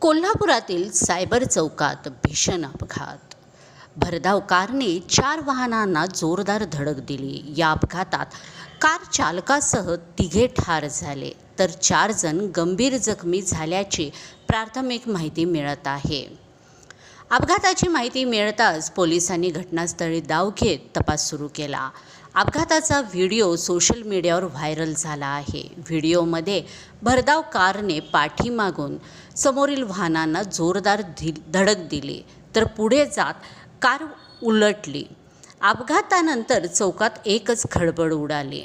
कोल्हापुरातील सायबर चौकात भीषण अपघात. भरधाव कारने चार वाहनांना जोरदार धडक दिली. या अपघातात कार चालकासह तिघे ठार झाले. तर चार जण गंभीर जखमी झाल्याची प्राथमिक माहिती मिळत आहे. अपघाताची माहिती मिळताच पोलिसांनी घटनास्थळी धाव घेत तपास सुरू केला. अपघाताचा व्हिडिओ सोशल मीडियावर व्हायरल झाला आहे. व्हिडिओमध्ये भरधाव कारने पाठीमागून समोरील वाहनांना जोरदार धि धडक दिली तर पुढे जात कार उलटली. अपघातानंतर चौकात एकच खळबळ उडाली.